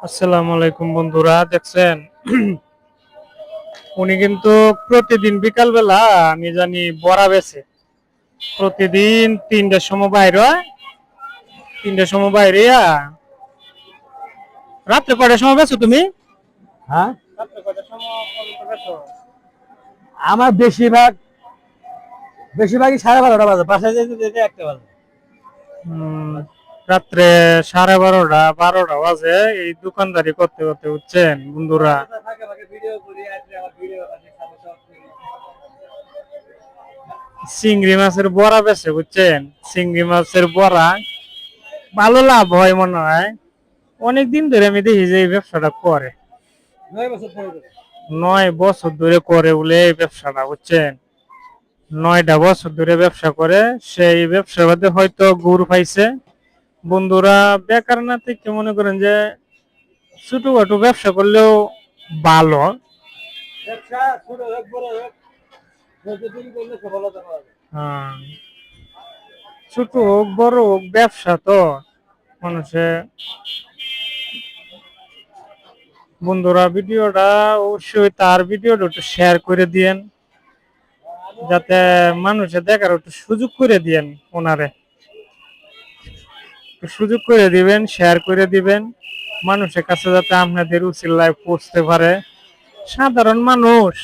আসসালামু আলাইকুম বন্ধুরা দেখছেন? উনি কিন্তু প্রতিদিন বিকাল বেলা আমি জানি বড়া বেছে। প্রতিদিন তিনটার সময় বাইরে হয় তিনটার সময় বাইরে রাত্রে কয়টার সময় বেছো তুমি? হ্যাঁ? আমার বেশিরভাগ বেশিরভাগই সাড়ে বারোটা বাজে বাসায় যেতে যেতে একটা বাজে। রাত্রে সাড়ে বারোটা বারোটা বাজে। এই দোকানদারি করতে করতে উঠছেন বন্ধুরা। চিংড়ি মাছের বড়া বেছে বুঝছেন? চিংড়ি মাছের বড়া। ভালো লাভ হয় মনে হয়। অনেক দিন ধরে আমি দেখি যে এই ব্যবসাটা করে। নয় বছর করে। নয় বছর ধরে করে বলে এই ব্যবসাটা বুঝছেন? নয়টা বছর ধরে ব্যবসা করে সেই ব্যবসার মধ্যে হয়তো গুড় পাইছে। বন্ধুরা বেকার না থেকে মনে করেন যে ছোটখাটো ব্যবসা করলেও ভালো ব্যবসা ছোট হোক বড় হোক। হ্যাঁ। ছোট হোক বড় হোক ব্যবসা তো মানুষে বন্ধুরা ভিডিওটা অবশ্যই তার ভিডিওটা একটু শেয়ার করে দিয়েন যাতে মানুষে দেখার একটু সুযোগ করে দিয়েন ওনারে সুযোগ করে দিবেন শেয়ার করে দিবেন। মানুষের কাছে যাতে আপনাদের উচিত উচিল্লায় পৌঁছতে পারে। সাধারণ মানুষ।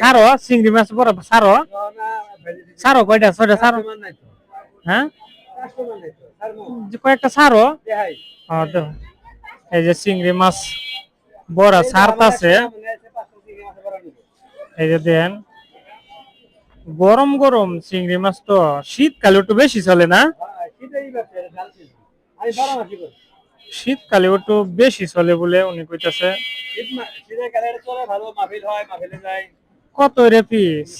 সারো চিংড়ি মাছ বড় সারো। সারো কয়টা ছয়টা সারো। হ্যাঁ? কয়েকটা সারো হ্যাঁ এই যে চিংড়ি মাছ বড় আছে আমার মনে আছে পাঁচশো চিংড়ি মাছের বড়া নিবো। এই যে দেন, গরম গরম চিংড়ি মাছ তো শীতকালে একটু বেশি চলে না। শীতকালে একটু বেশি চলে বলে উনি কইতাছে কত রে পিস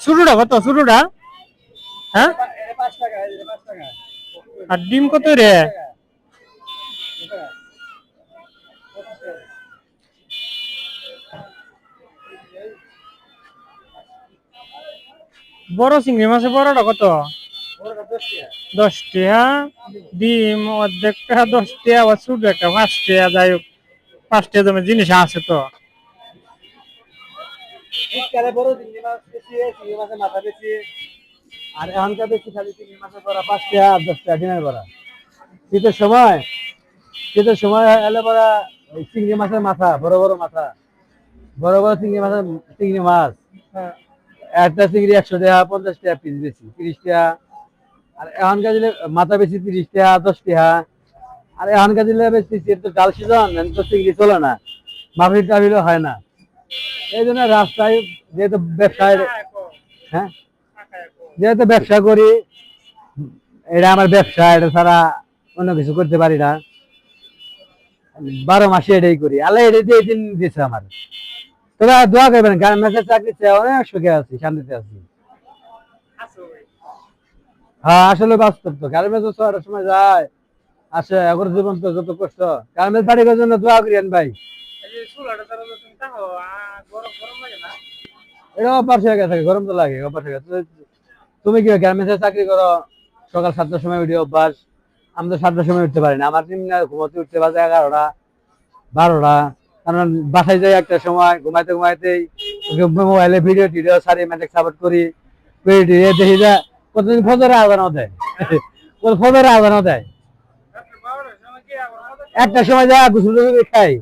অনুষ্ঠানে কত ছোটটা হ্যাঁ। আর ডিম কত রে টাকা। এটা। পঁচিশ টাকা। বড় চিংড়ি মাছের বড়টা কত? দশ টাকা ডিম অর্ধেকটা দশ টাকা বা ছোট একটা পাঁচ টাকা যাই হোক। পাঁচ টাকা দামের জিনিস আছে তো। আর এখনকার বেশি খালি চিংড়ি মাছের বড়া পাঁচ টাকা আর দশ ডিমের বড়া। শীতের সময় শীতের সময় এলে বড়া ওই চিংড়ি মাছের মাথা বড় বড় মাথা। বড় বড় চিংড়ি মাছের চিংড়ি মাছ। একটা চিংড়ি একশো পঞ্চাশ টাকা পঞ্চাশ টাকা পিস বেশি তিরিশ টাকা। আর এখনকার দিলে মাথা বেশি তিরিশ টাকা দশ টাকা। আর এখনকার দিলে বেশি তো ডাল সিজন তো চিংড়ি চলে না মাফিল টাফিলও হয় না। এই জন্য রাস্তায় যেহেতু ব্যবসায় হ্যাঁ? যেহেতু ব্যবসা করি এটা আমার ব্যবসা এটা ছাড়া অন্য কিছু করতে পারি না। বারো মাসে এটাই করি। আল্লাহ এটা দিয়ে দিন দিয়েছে আমার। তবে আর দোয়া করবেন গার্মেন্টসের চাকরি অনেক সুখে আছি, শান্তিতে আছি। হ্যাঁ আসলে বাস্তব তো গার্মেন্টস ছয়টার সময় যায়। আসে এখন জীবন তো যত কষ্ট। গার্মেন্টস বাড়ি জন্য দোয়া করিয়েন ভাই। এটা হয়ে গেছে, গরম তো লাগে হয়ে গেছে। তুমি কি গার্মেন্টসে চাকরি করো? সকাল সাতটার সময় উঠে, অভ্যাস। আমি তো সাতটার সময় উঠতে পারি না, আমার নিম্ন ঘুমোতে উঠতে বাজে এগারোটা, বারোটা। কারণ বাসায় যাই একটা সময়, ঘুমাইতে ঘুমাইতেই মোবাইলে ভিডিও টিডিও সারি ম্যাটেক সাপোর্ট করি দেখি যা, কতদিন ফজরে আজানও দেয়? ফজরে আজানও দেয়? একটা সময় যা গুসল খাই,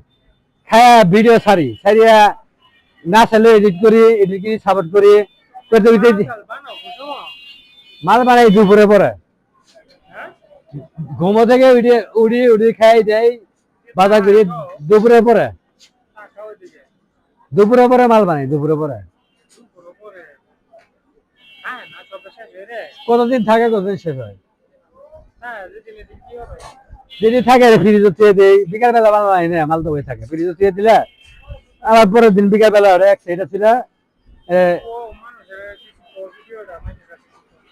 খায়া ভিডিও সারি, সারিয়া না চাইলে এডিট করি এডিট করি সাপোর্ট করি, করতে মাল বানাই দুপুরে পরে। ঘুমো থেকে উড়ি উড়ি খাই দেয় বাজার করি দুপুরে পরে। দুপুরে পরে মাল বানাই, দুপুরে পরে। কতদিন থাকে কতদিন শেষ হয়? যদি থাকে ফ্রিজ দেই। বিকাল বেলা বানাই না, মাল তো থাকে। ফ্রিজ দিলে আবার পরের দিন বিকাল বেলা এক ছিল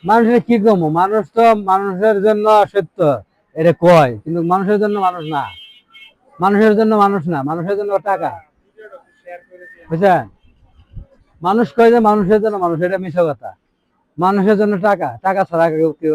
মানুষের কি কম? মানুষ তো মানুষের জন্য সত্য, এটা কয়। কিন্তু মানুষের জন্য মানুষ না। মানুষের জন্য মানুষ না, মানুষের জন্য টাকা। বুঝছেন? মানুষ কয় যে মানুষের জন্য মানুষ, এটা মিশো কথা। মানুষের জন্য টাকা টাকা ছাড়া কেউ কেউ